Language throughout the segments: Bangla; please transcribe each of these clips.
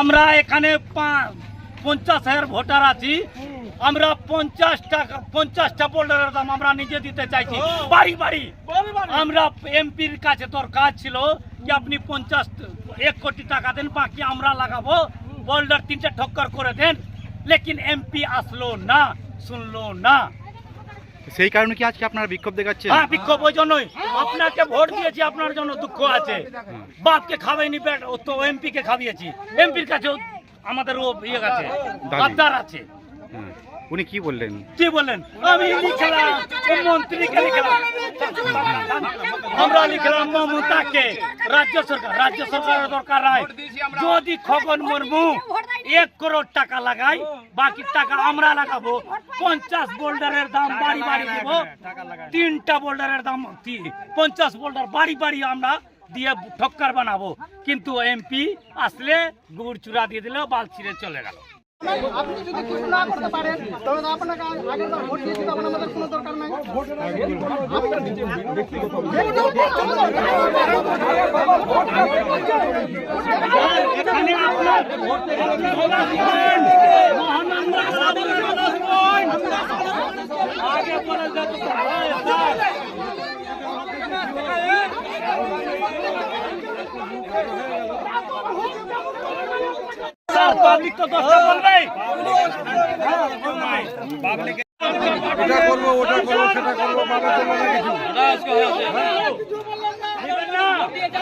আমরা এখানে পঞ্চাশ হাজার ভোটার আছি। আমরা পঞ্চাশ টাকা পঞ্চাশটা বোল্ডারের দাম আমরা নিজে দিতে চাইছি। বাড়ি বাড়ি। আমরা এমপির কাছে তোর কাজ ছিল যে আপনি পঞ্চাশ এক কোটি টাকা দেন বাকি আমরা লাগাবো। বোল্ডার তিনটে ঠক্কর করে দেন। লেকিন এমপি আসলো না শুনলো না। সেই কারণে কি আজকে আপনারা বিক্ষোভ দেখাচ্ছেন? হ্যাঁ বিক্ষোভ ওই জন্যই। আপনাকে ভোট দিয়েছি আপনার জন্য দুঃখ আছে। বাপকে খাওয়াইনি ও তো এমপি কে খাইয়েছি এমপির কাছেও আমাদের ও ইয়ে আছে। আবদার আছে। হ্যাঁ। উনি কি বললেন? কি বললেন? আমি লিখলাম মন্ত্রীকে লিখলাম? আমরা লিখলাম মমতাকে। রাজ্য সরকার রাজ্য সরকারের দরকার নাই। যদি খগন মুর্মু এক করোড় টাকা লাগাই বাকি টাকা আমরা লাগাবো। পঞ্চাশ বোল্ডারের দাম বাড়ি বাড়ি দিব। তিনটা বোল্ডারের দাম পঞ্চাশ বোল্ডার বাড়ি বাড়ি আমরা দিয়ে ঠক্কর বানাবো। কিন্তু এমপি আসলে গুড় চূড়া দিয়ে দিলে বাল ছিঁড়ে চলে গেল। আপনি যদি কিছু না করতে পারেন তাহলে আপনাকে আগের বার ভোট দিয়েছি তখন আমাদের কোনো দরকার নাই। এটা করব ওটা করব সেটা করব বাবা করব না কিছু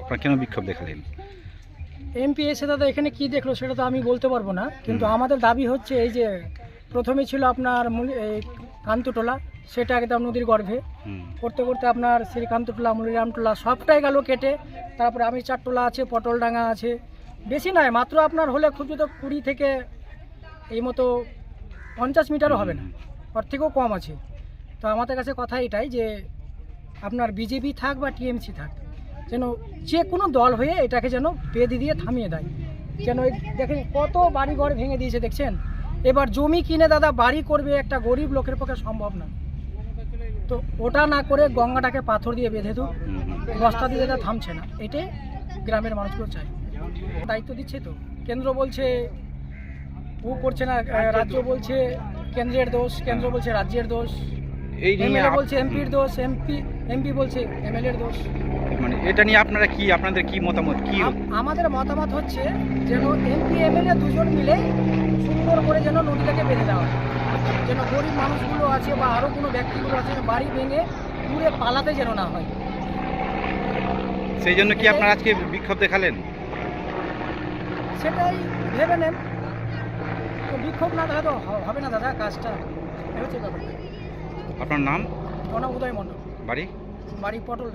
আপনারা কেন বিক্ষোভ দেখালেন? এমপি এসে দাদা এখানে কি দেখল সেটা তো আমি বলতে পারব না। কিন্তু আমাদের দাবি হচ্ছে এই যে প্রথমে ছিল আপনার কান্তটোলা সেটা একদম নদীর গর্ভে। করতে করতে আপনার শ্রীকান্তটোলা মুলিরামটোলা সবটাই গেল কেটে। তারপরে আমি চারটোলা আছে পটলডাঙ্গা আছে। বেশি নয় মাত্র আপনার হলে খুব যত কুড়ি থেকে এই মতো পঞ্চাশ মিটারও হবে না। ওর থেকেও কম আছে। তো আমাদের কাছে কথা এটাই যে আপনার বিজেপি থাক বা টিএমসি থাক, যেন যে কোনো দল হয়ে এটাকে যেন বেঁধে দিয়ে থামিয়ে দেয়। যেন দেখেন কত বাড়ি ঘর ভেঙে দিয়েছে, দেখছেন? এবার জমি কিনে দাদা, বাড়ি করবে একটা গরিব লোকের পক্ষে সম্ভব না। তো ওটা না করে গঙ্গাটাকে পাথর দিয়ে বেঁধে দু। বস্তা দিয়ে দাদা থামছে না। এটাই গ্রামের মানুষগুলো চায়। দায়িত্ব দিচ্ছে তো। কেন্দ্র বলছে, ও করছে না রাজ্য বলছে, কেন্দ্রের দোষ, কেন্দ্র বলছে রাজ্যের দোষ। এই নিয়ে এমএলএ আপ- বলছে এমপির দোষ এমপি এমপি বলছে এমএলএর দোষ। মানে এটা নিয়ে আপনারা কি আপনাদের কি মতামত কি আম- আমাদের মতামত হচ্ছে যেন এমপি এমএলএ দুজন মিলে সুন্দর করে যেন নদীটাকে বেঁধে দেওয়া হয়। যেন গরিব মানুষগুলো আছে বা আরও কোনো ব্যক্তিগুলো আছে বাড়ি ভেঙে দূরে পালাতে যেন না হয়। সেই জন্য কি আপনারা আজকে বিক্ষোভ দেখালেন? সেটাই ভেবে নেন। তো বিক্ষোভ না দেখা তো হ- হবে না দাদা কাজটা। এই হচ্ছে ব্যাপারটা। আপনার নাম? অনা উদয় মণ্ডল। বাড়ি? বাড়ি পটল